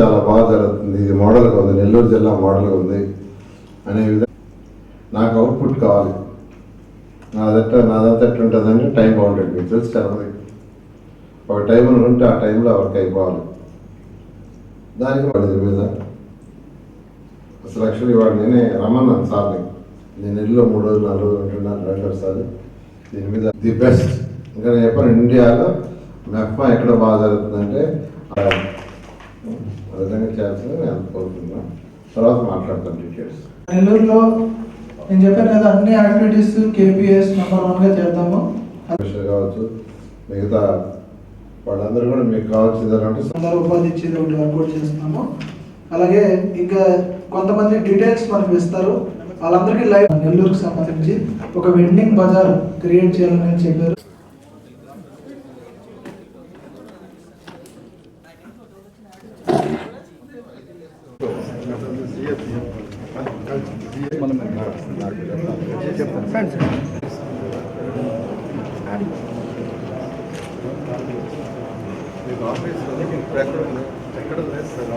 చాలా బాగా జరుగుతుంది. ఇది మోడల్గా ఉంది. నెల్లూరు జిల్లా మోడల్గా ఉంది. అనే విధంగా నాకు అవుట్పుట్ కావాలి. నాదట్ట నాదంతా ఎట్లా ఉంటుందంటే టైం బాగుంటుంది మీకు తెలుసు చాలా ఒక టైం ఉంటే ఆ టైంలో వర్క్ అయిపోవాలి. దానికి వాడి మీద అసలు యాక్చువల్లీ వాడు నేనే రమ్మన్నాను సార్ని. నేను ఇల్లు మూడు రోజులు నాలుగు రోజులు ఉంటున్నాను రెండు ఒకసారి దీని మీద ది బెస్ట్. ఇంకా నేను చెప్పాను ఇండియాలో మెఫ్మా ఎక్కడ బాగా జరుగుతుందంటే ఆ విధంగా చేయాల్సింది నేను తర్వాత మాట్లాడతాను డీటెయిల్స్ నెల్లూరులో నేను చెప్పాను కదా అన్ని యాక్టివిటీస్ కేపీఎస్ నెంబర్ వన్గా చేద్దాము. కావచ్చు మిగతా వాళ్ళందరూ కూడా మీకు కావాల్సింది అంటే అందరూ ఉపాధి ఇచ్చేది ఒకటి వర్కౌట్ చేస్తున్నాము. అలాగే ఇంకా కొంతమంది డీటెయిల్స్ మనకు ఇస్తారు. వాళ్ళందరికీ లైవ్ నెల్లూరుకి సంబంధించి ఒక వెండింగ్ బజార్ క్రియేట్ చేయాలని చెప్పారు. ఎక్కడ లేదు సార్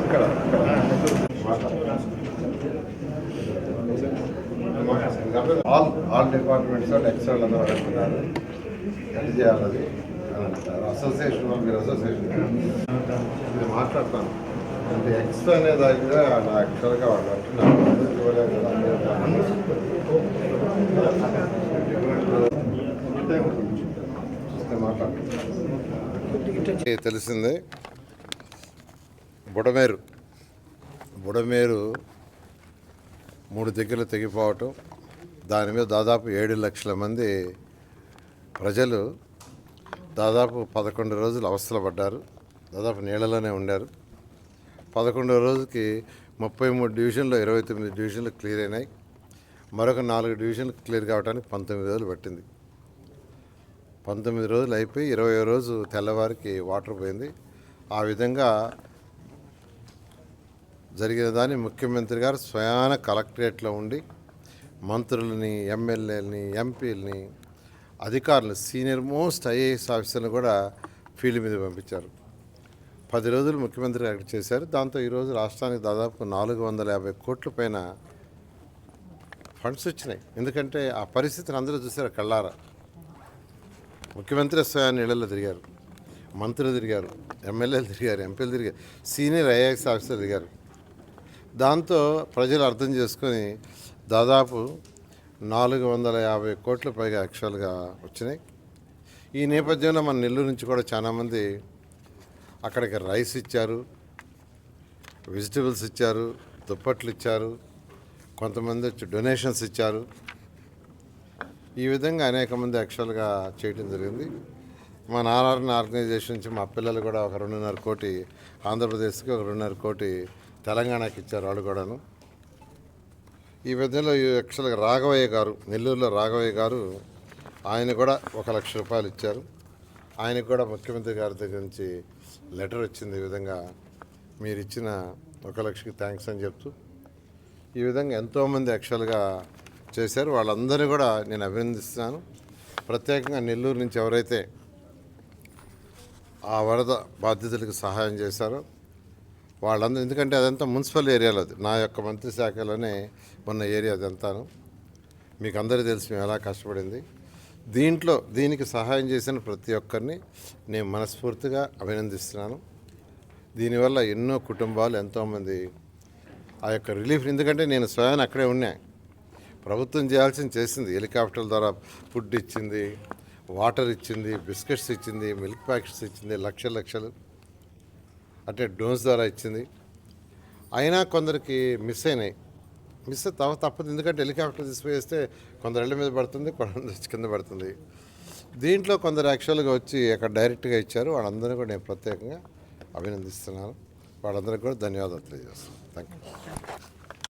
ఇక్కడ ఆల్ ఆల్ డిపార్ట్మెంట్స్ ఎక్స్ట్రా అందరూ అడుగుతున్నారు. ఎంత చేయాలి అది? అంటారు అసోసియేషన్ వాళ్ళు మీరు అసోసియేషన్ నేను మాట్లాడతాను. అంటే ఎక్స్ట్రా అనే దాని మీద నా యాక్చువల్గా వాళ్ళు అంటున్నారు. బుడమేరు. బుడమేరు మూడు దగ్గర తెగిపోవటం దాని మీద దాదాపు ఏడు లక్షల మంది ప్రజలు దాదాపు పదకొండు రోజులు అవస్థలు పడ్డారు. దాదాపు నీళ్ళలోనే ఉండారు. పదకొండవ రోజుకి ముప్పై మూడు డివిజన్లో ఇరవై తొమ్మిది డివిజన్లు క్లియర్ అయినాయి. మరొక నాలుగు డివిజన్లు క్లియర్ కావడానికి పంతొమ్మిది రోజులు పట్టింది. పంతొమ్మిది రోజులు అయిపోయి ఇరవై రోజు తెల్లవారికి వాటర్ పోయింది. ఆ విధంగా జరిగిన దాన్ని ముఖ్యమంత్రి గారు స్వయాన కలెక్టరేట్లో ఉండి మంత్రులని ఎమ్మెల్యేలని ఎంపీలని అధికారులు సీనియర్ మోస్ట్ ఐఏఎస్ ఆఫీసర్ని కూడా ఫీల్డ్ మీద పంపించారు. పది రోజులు ముఖ్యమంత్రి అక్కడ చేశారు. దాంతో ఈరోజు రాష్ట్రానికి దాదాపు నాలుగు వందల యాభై కోట్ల పైన ఫండ్స్ వచ్చినాయి. ఎందుకంటే ఆ పరిస్థితిని అందరూ చూసారు కళ్ళారా. ముఖ్యమంత్రి స్వయాన్ని ఇళ్ళలో తిరిగారు. మంత్రులు తిరిగారు. ఎమ్మెల్యేలు తిరిగారు. ఎంపీలు తిరిగారు. సీనియర్ ఐఏఎస్ ఆఫీసర్ తిరిగారు. దాంతో ప్రజలు అర్థం చేసుకొని దాదాపు నాలుగు వందల యాభై కోట్ల పైగా యాక్చువల్గా వచ్చినాయి. ఈ నేపథ్యంలో మన నెల్లూరు నుంచి కూడా చాలామంది అక్కడికి రైస్ ఇచ్చారు వెజిటబుల్స్ ఇచ్చారు దుప్పట్లు ఇచ్చారు కొంతమంది వచ్చి డొనేషన్స్ ఇచ్చారు. ఈ విధంగా అనేక మంది యాక్చువల్గా చేయడం జరిగింది. మా నారాయణ ఆర్గనైజేషన్ నుంచి మా పిల్లలు కూడా ఒక రెండున్నర కోటి ఆంధ్రప్రదేశ్కి ఒక రెండున్నర కోటి తెలంగాణకి ఇచ్చారు వాళ్ళు కూడాను. ఈ మధ్యలో ఈ యాక్చువల్గా రాఘవయ్య గారు నెల్లూరులో రాఘవయ్య గారు ఆయన కూడా ఒక లక్ష రూపాయలు ఇచ్చారు. ఆయనకు కూడా ముఖ్యమంత్రి గారి దగ్గర నుంచి లెటర్ వచ్చింది ఈ విధంగా. మీరు ఇచ్చిన ఒక లక్షకి థ్యాంక్స్ అని చెప్తూ ఈ విధంగా ఎంతోమంది యాక్చువల్గా చేశారు. వాళ్ళందరినీ కూడా నేను అభినందిస్తున్నాను. ప్రత్యేకంగా నెల్లూరు నుంచి ఎవరైతే ఆ వరద బాధితులకు సహాయం చేశారో వాళ్ళందరూ ఎందుకంటే అదంతా మున్సిపల్ ఏరియాలో అది. నా యొక్క మంత్రి శాఖలోనే ఉన్న ఏరియా అదంతాను. మీకు అందరూ తెలిసి మేము ఎలా కష్టపడింది. దీంట్లో దీనికి సహాయం చేసిన ప్రతి ఒక్కరిని నేను మనస్ఫూర్తిగా అభినందిస్తున్నాను. దీనివల్ల ఎన్నో కుటుంబాలు ఎంతోమంది ఆ యొక్క రిలీఫ్ ఎందుకంటే నేను స్వయం అక్కడే ఉన్నా. ప్రభుత్వం చేయాల్సింది చేసింది. హెలికాప్టర్ల ద్వారా ఫుడ్ ఇచ్చింది వాటర్ ఇచ్చింది బిస్కెట్స్ ఇచ్చింది మిల్క్ ప్యాకెట్స్ ఇచ్చింది లక్షలు లక్షలు. అంటే డోన్స్ ద్వారా ఇచ్చింది. అయినా కొందరికి మిస్ అయినాయి. మిస్ తవ తప్పదు. ఎందుకంటే హెలికాప్టర్ తీసుకువేస్తే కొందరు ఇళ్ళ మీద పడుతుంది కొందరు కింద పడుతుంది. దీంట్లో కొందరు యాక్చువల్గా వచ్చి అక్కడ డైరెక్ట్గా ఇచ్చారు. వాళ్ళందరినీ కూడా నేను ప్రత్యేకంగా అభినందిస్తున్నాను. వాళ్ళందరికీ కూడా ధన్యవాదాలు తెలియజేస్తాను థ్యాంక్ యూ